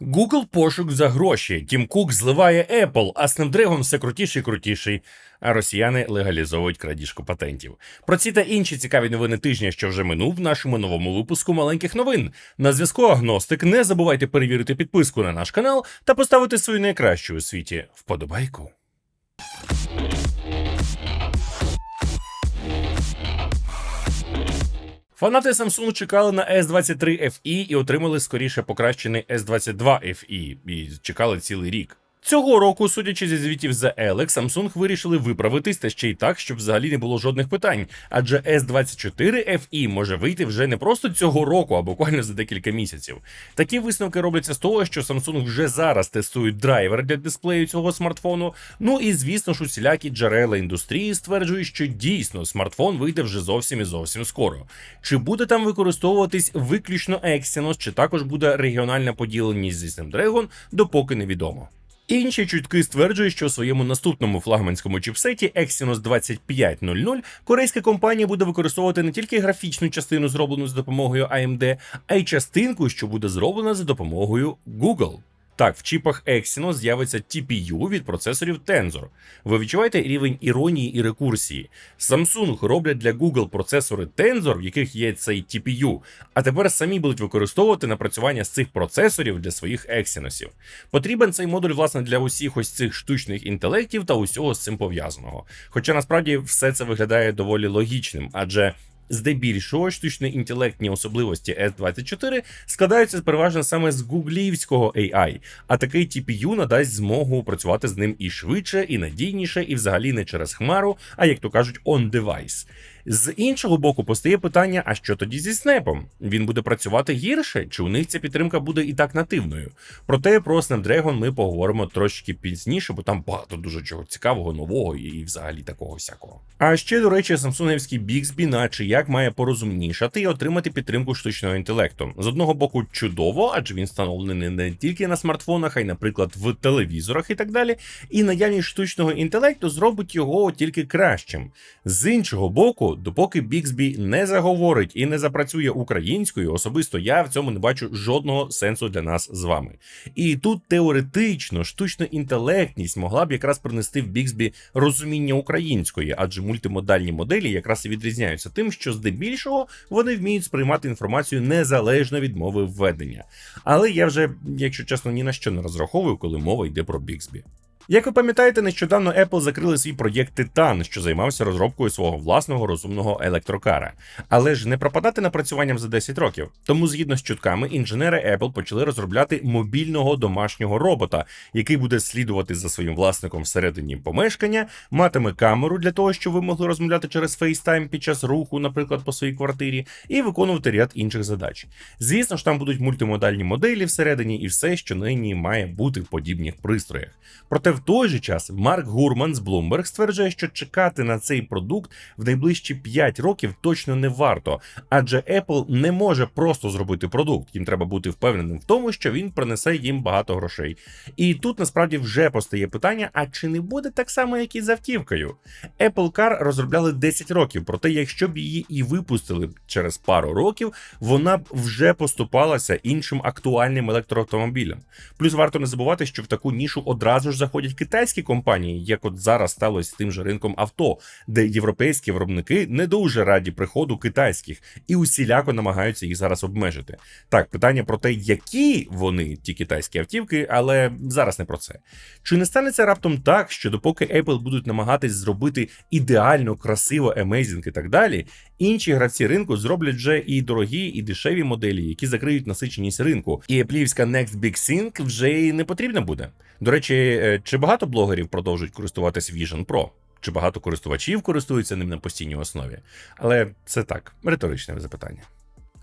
Google пошук за гроші. Тім Кук зливає Apple, а Snapdragon все крутіший і крутіший. А росіяни легалізовують крадіжку патентів. Про ці та інші цікаві новини тижня, що вже минув в нашому новому випуску маленьких новин. На зв'язку Агностик. Не забувайте перевірити підписку на наш канал та поставити свою найкращу у світі вподобайку. Фанати Samsung чекали на S23 FE і отримали скоріше покращений S22 FE, і чекали цілий рік. Цього року, судячи зі звітів за Елек, Samsung вирішили виправитись та ще й так, щоб взагалі не було жодних питань. Адже S24 FE може вийти вже не просто цього року, а буквально за декілька місяців. Такі висновки робляться з того, що Samsung вже зараз тестують драйвер для дисплею цього смартфону. Ну і звісно ж, усілякі джерела індустрії стверджують, що дійсно смартфон вийде вже зовсім і зовсім скоро. Чи буде там використовуватись виключно Exynos, чи також буде регіональна поділеність зі Snapdragon, допоки невідомо. Інші чутки стверджують, що у своєму наступному флагманському чіпсеті Exynos 2500 корейська компанія буде використовувати не тільки графічну частину, зроблену за допомогою AMD, а й частинку, що буде зроблена за допомогою Google. Так, в чіпах Exynos з'явиться TPU від процесорів Tensor. Ви відчуваєте рівень іронії і рекурсії. Samsung роблять для Google процесори Tensor, в яких є цей TPU, а тепер самі будуть використовувати напрацювання з цих процесорів для своїх Exynosів. Потрібен цей модуль, власне, для усіх ось цих штучних інтелектів та усього з цим пов'язаного. Хоча насправді все це виглядає доволі логічним, адже Здебільшого штучно-інтелектні особливості S24 складаються переважно саме з гуглівського AI, а такий TPU надасть змогу працювати з ним і швидше, і надійніше, і взагалі не через хмару, а як то кажуть, on device. З іншого боку, постає питання: а що тоді зі снепом? Він буде працювати гірше, чи у них ця підтримка буде і так нативною? Проте про Snapdragon ми поговоримо трошки пізніше, бо там багато дуже чого цікавого, нового і взагалі такого всякого. А ще, до речі, самсунгівський Bixby наче як має порозумнішати і отримати підтримку штучного інтелекту. З одного боку, чудово, адже він встановлений не тільки на смартфонах, а й, наприклад, в телевізорах і так далі. І наявність штучного інтелекту зробить його тільки кращим. З іншого боку, допоки Bixby не заговорить і не запрацює українською, особисто я в цьому не бачу жодного сенсу для нас з вами. І тут теоретично штучна інтелектність могла б якраз принести в Bixby розуміння української, адже мультимодальні моделі якраз і відрізняються тим, що здебільшого вони вміють сприймати інформацію незалежно від мови введення. Але я вже, якщо чесно, ні на що не розраховую, коли мова йде про Bixby. Як ви пам'ятаєте, нещодавно Apple закрили свій проєкт Titan, що займався розробкою свого власного розумного електрокара. Але ж не пропадати напрацюванням за 10 років. Тому, згідно з чутками, інженери Apple почали розробляти мобільного домашнього робота, який буде слідувати за своїм власником всередині помешкання, матиме камеру для того, щоб ви могли розмовляти через FaceTime під час руху, наприклад, по своїй квартирі, і виконувати ряд інших задач. Звісно ж, там будуть мультимодальні моделі всередині і все, що нині має бути в подібних пристроях. Проте в той же час Марк Гурман з Bloomberg стверджує, що чекати на цей продукт в найближчі 5 років точно не варто, адже Apple не може просто зробити продукт. Їм треба бути впевненим в тому, що він принесе їм багато грошей. І тут насправді вже постає питання: а чи не буде так само, як і з автівкою? Apple Car розробляли 10 років, проте, якщо б її і випустили через пару років, вона б вже поступалася іншим актуальним електроавтомобілям. Плюс варто не забувати, що в таку нішу одразу ж заходять китайські компанії, як от зараз сталося з тим же ринком авто, де європейські виробники не дуже раді приходу китайських і усіляко намагаються їх зараз обмежити. Так, питання про те, які вони ті китайські автівки, але зараз не про це. Чи не станеться раптом так, що допоки Apple будуть намагатись зробити ідеально красиво, емейзінг і так далі, інші гравці ринку зроблять вже і дорогі, і дешеві моделі, які закриють насиченість ринку, і Appleівська Next Big Thing вже й не потрібна буде. До речі, е, чи багато блогерів продовжують користуватись Vision Pro? Чи багато користувачів користуються ним на постійній основі? Але це так, риторичне запитання.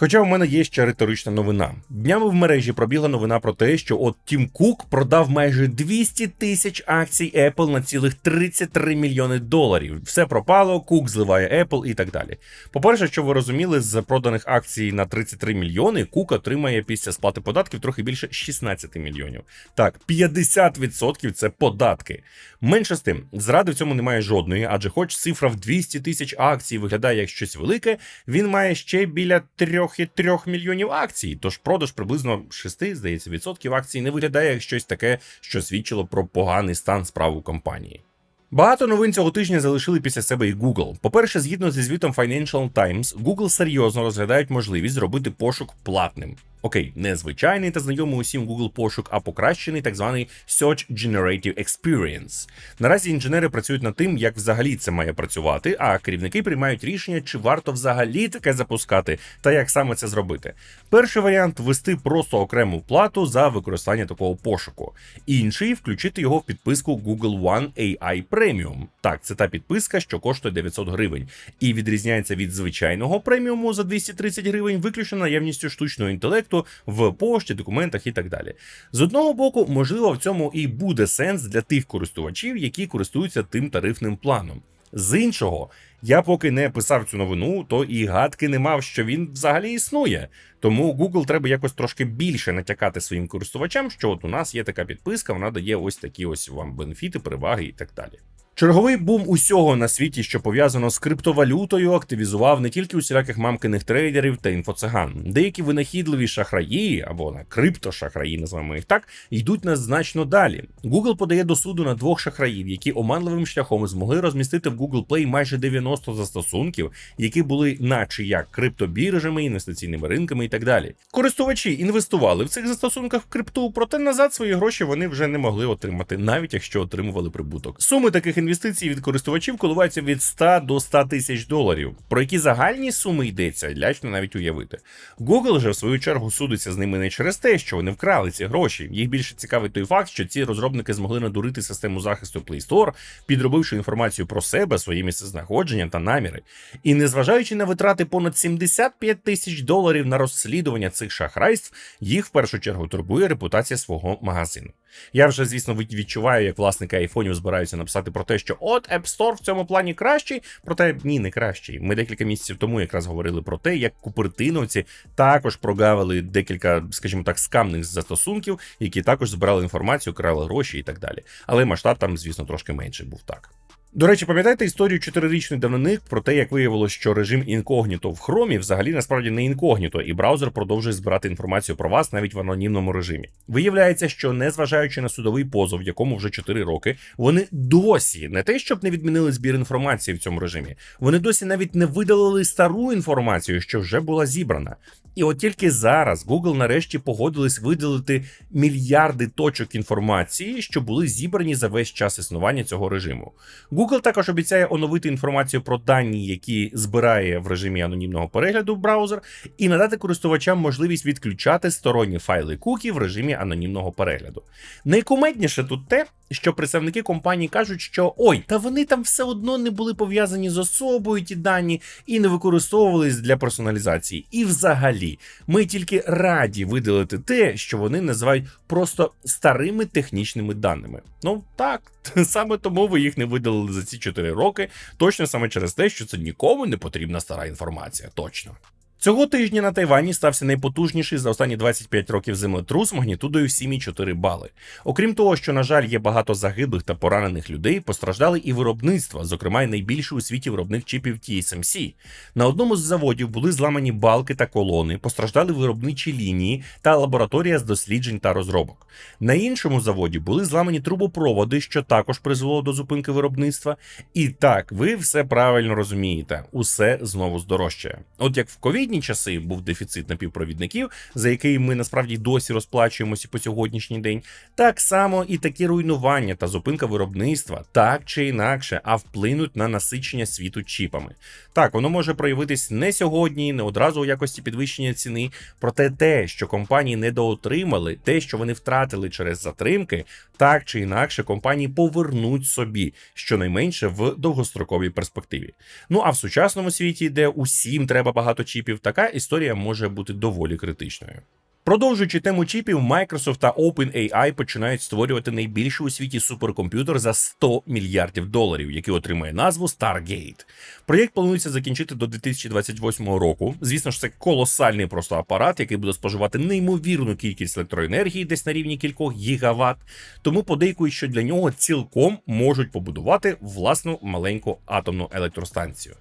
Хоча у мене є ще риторична новина. Днями в мережі пробігла новина про те, що от Тім Кук продав майже 200 тисяч акцій Apple на цілих 33 мільйони доларів. Все пропало, Кук зливає Apple і так далі. По-перше, щоб ви розуміли, з проданих акцій на 33 мільйони Кук отримає після сплати податків трохи більше 16 мільйонів. Так, 50% це податки. Менше з тим, зради в цьому немає жодної, адже хоч цифра в 200 тисяч акцій виглядає як щось велике, він має ще біля 300 3 мільйонів акцій. Тож продаж приблизно 6, здається, відсотків акцій не виглядає як щось таке, що свідчило про поганий стан справ у компанії. Багато новин цього тижня залишили після себе і Google. По-перше, згідно зі звітом Financial Times, Google серйозно розглядають можливість зробити пошук платним. Окей, не звичайний та знайомий усім Google пошук, а покращений так званий Search Generative Experience. Наразі інженери працюють над тим, як взагалі це має працювати, а керівники приймають рішення, чи варто взагалі таке запускати, та як саме це зробити. Перший варіант ввести просто окрему плату за використання такого пошуку. Інший включити його в підписку Google One AI Premium. Так, це та підписка, що коштує 900 гривень, і відрізняється від звичайного преміуму за 230 гривень, виключно наявністю штучного інтелекту в пошті, документах і так далі. З одного боку, можливо, в цьому і буде сенс для тих користувачів, які користуються тим тарифним планом. З іншого, я поки не писав цю новину, то і гадки не мав, що він взагалі існує. Тому Google треба якось трошки більше натякати своїм користувачам, що от у нас є така підписка, вона дає ось такі ось вам бенефіти, переваги і так далі. Черговий бум усього на світі, що пов'язано з криптовалютою, активізував не тільки усіляких мамкиних трейдерів та інфоциган. Деякі винахідливі шахраї або на криптошахраї, називаємо їх так, йдуть нас значно далі. Google подає до суду на двох шахраїв, які оманливим шляхом змогли розмістити в Google Play майже 90 застосунків, які були, наче як криптобіржами, інвестиційними ринками і так далі. Користувачі інвестували в цих застосунках в крипту, проте назад свої гроші вони вже не могли отримати, навіть якщо отримували прибуток. Суми таких інвестицій від користувачів коливаються від 100 до 100 тисяч доларів. Про які загальні суми йдеться, лячно навіть уявити. Google же в свою чергу судиться з ними не через те, що вони вкрали ці гроші. Їх більше цікавить той факт, що ці розробники змогли надурити систему захисту Play Store, підробивши інформацію про себе, свої місцезнаходження та наміри. І незважаючи на витрати понад 75 тисяч доларів на розслідування цих шахрайств, їх в першу чергу турбує репутація свого магазину. Я вже, звісно, відчуваю, як власники айфонів збираються написати про те, що от App Store в цьому плані кращий, проте ні, не кращий. Ми декілька місяців тому якраз говорили про те, як купертиновці також прогавили декілька, скажімо так, скамних застосунків, які також збирали інформацію, крали гроші і так далі. Але масштаб там, звісно, трошки менший був так. До речі, пам'ятаєте історію чотирирічної давнини про те, як виявилось, що режим інкогніто в хромі взагалі насправді не інкогніто, і браузер продовжує збирати інформацію про вас навіть в анонімному режимі. Виявляється, що незважаючи на судовий позов, якому вже 4 роки, вони досі не те, щоб не відмінили збір інформації в цьому режимі, вони досі навіть не видалили стару інформацію, що вже була зібрана. І от тільки зараз Google нарешті погодились видалити мільярди точок інформації, що були зібрані за весь час існування цього режиму. Google також обіцяє оновити інформацію про дані, які збирає в режимі анонімного перегляду браузер, і надати користувачам можливість відключати сторонні файли кукі в режимі анонімного перегляду. Найкумедніше тут те, що представники компанії кажуть, що ой, та вони там все одно не були пов'язані з особою ті дані і не використовувались для персоналізації. І взагалі, ми тільки раді видалити те, що вони називають просто старими технічними даними. Ну так, саме тому ви їх не видалили за ці 4 роки, точно саме через те, що це нікому не потрібна стара інформація. Точно. Цього тижня на Тайвані стався найпотужніший за останні 25 років землетрус магнітудою в 7,4 бали. Окрім того, що, на жаль, є багато загиблих та поранених людей, постраждали і виробництва, зокрема й найбільший у світі виробник чіпів TSMC. На одному з заводів були зламані балки та колони, постраждали виробничі лінії та лабораторія з досліджень та розробок. На іншому заводі були зламані трубопроводи, що також призвело до зупинки виробництва. І так, ви все правильно розумієте, усе знову здорожчає. От як в ковід ковідні часи був дефіцит напівпровідників, за який ми насправді досі розплачуємося по сьогоднішній день. Так само і такі руйнування та зупинка виробництва, так чи інакше, а вплинуть на насичення світу чіпами. Так, воно може проявитись не сьогодні, не одразу у якості підвищення ціни. Проте те, що компанії недоотримали, те, що вони втратили через затримки, так чи інакше компанії повернуть собі щонайменше в довгостроковій перспективі. Ну а в сучасному світі, де усім треба багато чіпів, така історія може бути доволі критичною. Продовжуючи тему чіпів, Microsoft та OpenAI починають створювати найбільший у світі суперкомп'ютер за 100 мільярдів доларів, який отримує назву Stargate. Проєкт планується закінчити до 2028 року. Звісно ж, це колосальний просто апарат, який буде споживати неймовірну кількість електроенергії, десь на рівні кількох гігават. Тому подейкують, що для нього цілком можуть побудувати власну маленьку атомну електростанцію.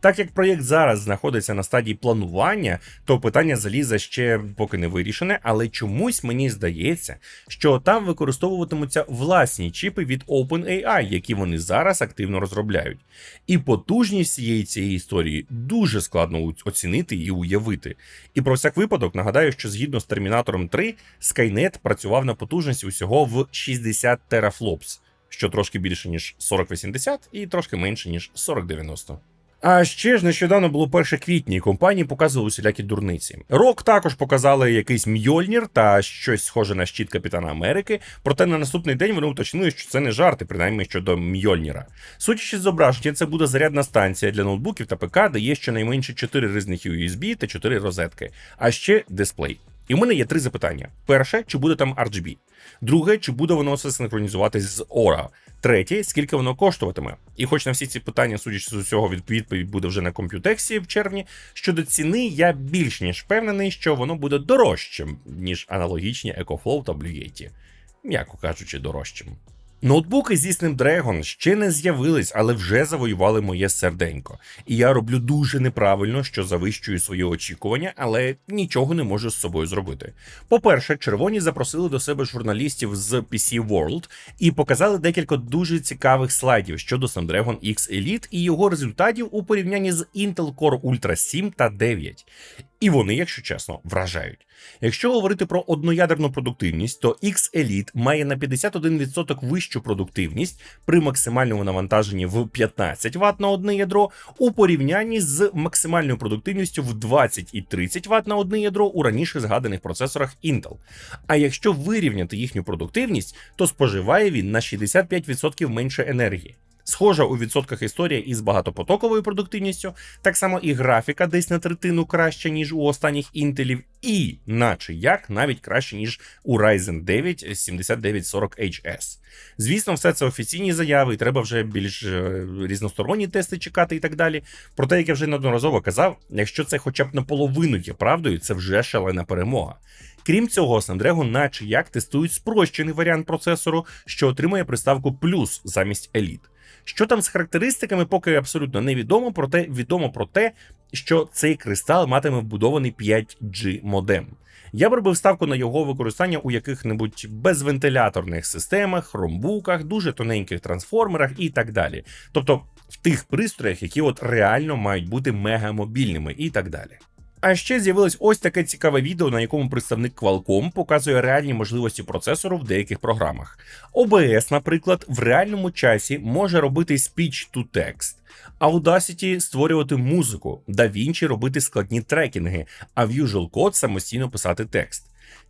Так як проєкт зараз знаходиться на стадії планування, то питання заліза ще поки не вирішене, але чомусь мені здається, що там використовуватимуться власні чіпи від OpenAI, які вони зараз активно розробляють. І потужність всієї цієї історії дуже складно оцінити і уявити. І про всяк випадок нагадаю, що згідно з Термінатором 3, Skynet працював на потужності усього в 60 терафлопс, що трошки більше ніж 4080 і трошки менше ніж 4090. А ще ж нещодавно було 1 квітня, і компанії показували усілякі дурниці. Рок також показали якийсь Мьольнір та щось схоже на щит Капітана Америки. Проте на наступний день вони уточнили, що це не жарти, принаймні щодо Мьольніра. Судячи з зображення, це буде зарядна станція для ноутбуків та ПК, де є щонайменше 4 різних USB та 4 розетки, а ще дисплей. І в мене є три запитання: перше, чи буде там RGB? Друге, чи буде воно все синхронізуватись з Ора, Третє, скільки воно коштуватиме? І хоч на всі ці питання, судячи з усього, відповідь буде вже на комп'ютексі в червні. Щодо ціни, я більш ніж впевнений, що воно буде дорожчим, ніж аналогічні EcoFlow та Blue Yeti. М'яко кажучи, дорожчим. Ноутбуки зі Snapdragon ще не з'явились, але вже завоювали моє серденько. І я роблю дуже неправильно, що завищую свої очікування, але нічого не можу з собою зробити. По-перше, червоні запросили до себе журналістів з PC World і показали декілька дуже цікавих слайдів щодо Snapdragon X Elite і його результатів у порівнянні з Intel Core Ultra 7 та 9. І вони, якщо чесно, вражають. Якщо говорити про одноядерну продуктивність, то X Elite має на 51% вищу продуктивність при максимальному навантаженні в 15 Вт на одне ядро у порівнянні з максимальною продуктивністю в 20 і 30 Вт на одне ядро у раніше згаданих процесорах Intel. А якщо вирівняти їхню продуктивність, то споживає він на 65% менше енергії. Схожа у відсотках історія із багатопотоковою продуктивністю, так само і графіка десь на третину краще, ніж у останніх інтелів, і, наче як, навіть краще, ніж у Ryzen 9 7940HS. Звісно, все це офіційні заяви, і треба вже більш е, різносторонні тести чекати і так далі. Проте, як я вже неодноразово казав, якщо це хоча б наполовину є правдою, це вже шалена перемога. Крім цього, Snapdragon наче як тестують спрощений варіант процесору, що отримує приставку плюс замість Elite. Що там з характеристиками, поки абсолютно невідомо, проте відомо про те, що цей кристал матиме вбудований 5G модем. Я б робив ставку на його використання у яких-небудь безвентиляторних системах, хромбуках, дуже тоненьких трансформерах і так далі. Тобто в тих пристроях, які от реально мають бути мегамобільними і так далі. А ще з'явилось ось таке цікаве відео, на якому представник Qualcomm показує реальні можливості процесору в деяких програмах. OBS, наприклад, в реальному часі може робити speech to text, Audacity створювати музику, DaVinci робити складні трекінги, а Visual Code самостійно писати текст.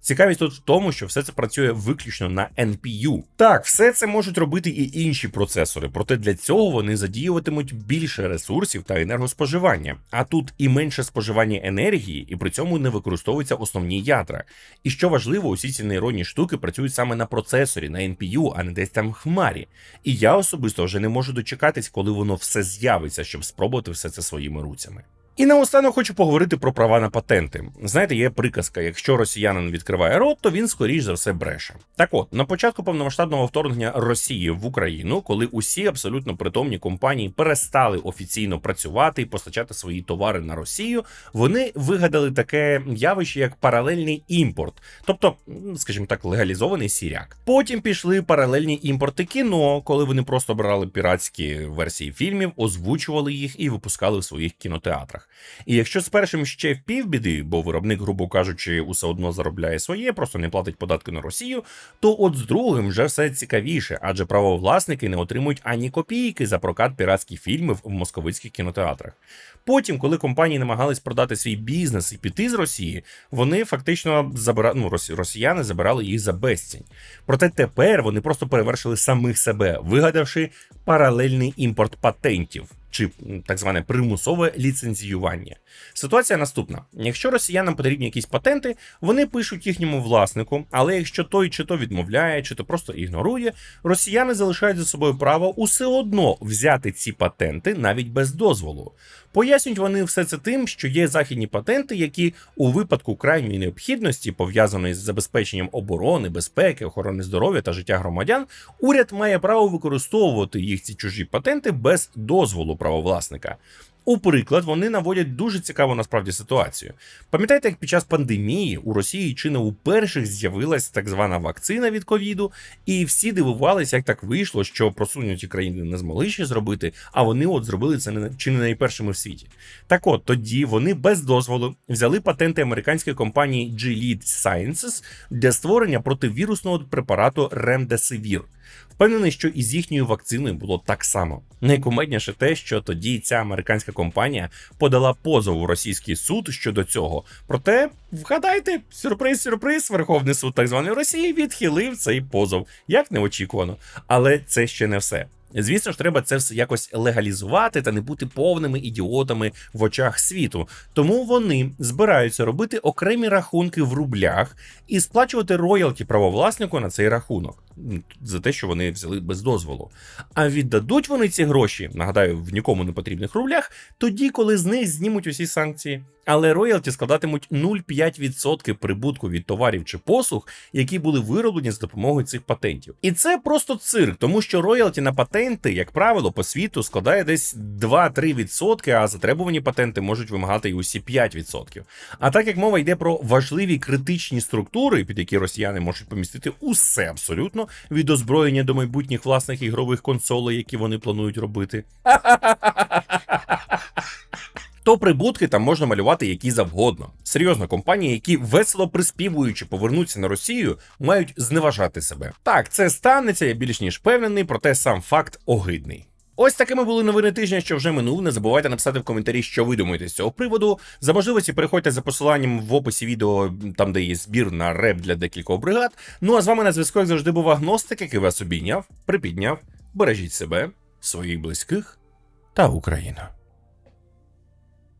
Цікавість тут в тому, що все це працює виключно на NPU. Так, все це можуть робити і інші процесори, проте для цього вони задіюватимуть більше ресурсів та енергоспоживання. А тут і менше споживання енергії, і при цьому не використовуються основні ядра. І що важливо, усі ці нейронні штуки працюють саме на процесорі, на NPU, а не десь там в хмарі. І я особисто вже не можу дочекатись, коли воно все з'явиться, щоб спробувати все це своїми руцями. І наостанок хочу поговорити про права на патенти. Знаєте, є приказка: якщо росіянин відкриває рот, то він скоріш за все бреше. Так от, на початку повномасштабного вторгнення Росії в Україну, коли усі абсолютно притомні компанії перестали офіційно працювати і постачати свої товари на Росію, вони вигадали таке явище, як паралельний імпорт, тобто, скажімо так, легалізований сіряк. Потім пішли паралельні імпорти кіно, коли вони просто брали піратські версії фільмів, озвучували їх і випускали в своїх кінотеатрах. І якщо з першим ще в півбіди, бо виробник, грубо кажучи, усе одно заробляє своє, просто не платить податки на Росію, то от з другим вже все цікавіше, адже правовласники не отримують ані копійки за прокат піратських фільмів в московицьких кінотеатрах. Потім, коли компанії намагались продати свій бізнес і піти з Росії, вони фактично забира... ну, росіяни забирали їх за безцінь. Проте тепер вони просто перевершили самих себе, вигадавши паралельний імпорт патентів. Чи так зване примусове ліцензіювання. Ситуація наступна: якщо росіянам потрібні якісь патенти, вони пишуть їхньому власнику, але якщо той чи то відмовляє, чи то просто ігнорує, росіяни залишають за собою право усе одно взяти ці патенти навіть без дозволу. Пояснюють вони все це тим, що є західні патенти, які у випадку крайньої необхідності, пов'язаної з забезпеченням оборони, безпеки, охорони здоров'я та життя громадян, уряд має право використовувати їх ці чужі патенти без дозволу правовласника. У приклад вони наводять дуже цікаву насправді ситуацію. Пам'ятаєте, як під час пандемії у Росії чи не у перших з'явилась так звана вакцина від ковіду, і всі дивувалися, як так вийшло, що просунуті країни не змогли ще зробити, а вони от зробили це не чи не найпершими в світі. Так от тоді вони без дозволу взяли патенти американської компанії Gilead Sciences для створення противірусного препарату Remdesivir. Впевнений, що і з їхньою вакциною було так само. Найкумедніше те, що тоді ця американська компанія подала позов у російський суд щодо цього. Проте, вгадайте, сюрприз, сюрприз, Верховний суд так званої Росії відхилив цей позов, як неочікувано. Але це ще не все. Звісно ж, треба це все якось легалізувати та не бути повними ідіотами в очах світу. Тому вони збираються робити окремі рахунки в рублях і сплачувати роялті правовласнику на цей рахунок за те, що вони взяли без дозволу. А віддадуть вони ці гроші, нагадаю, в нікому не потрібних рублях, тоді, коли з них знімуть усі санкції. Але роялті складатимуть 0,5% прибутку від товарів чи послуг, які були вироблені з допомогою цих патентів. І це просто цирк, тому що роялті на патенти, як правило, по світу складає десь 2-3%, а затребувані патенти можуть вимагати й усі 5%. А так як мова йде про важливі критичні структури, під які росіяни можуть помістити усе абсолютно від озброєння до майбутніх власних ігрових консолей, які вони планують робити. То прибутки там можна малювати які завгодно. Серйозно, компанії, які весело приспівуючи повернуться на Росію, мають зневажати себе. Так, це станеться, я більш ніж впевнений, проте сам факт огидний. Ось такими були новини тижня, що вже минув. Не забувайте написати в коментарі, що ви думаєте з цього приводу. За можливості переходьте за посиланням в описі відео, там де є збір на реп для декількох бригад. Ну а з вами на зв'язку як завжди був агностик, який вас обійняв, припідняв. Бережіть себе, своїх близьких та Україну.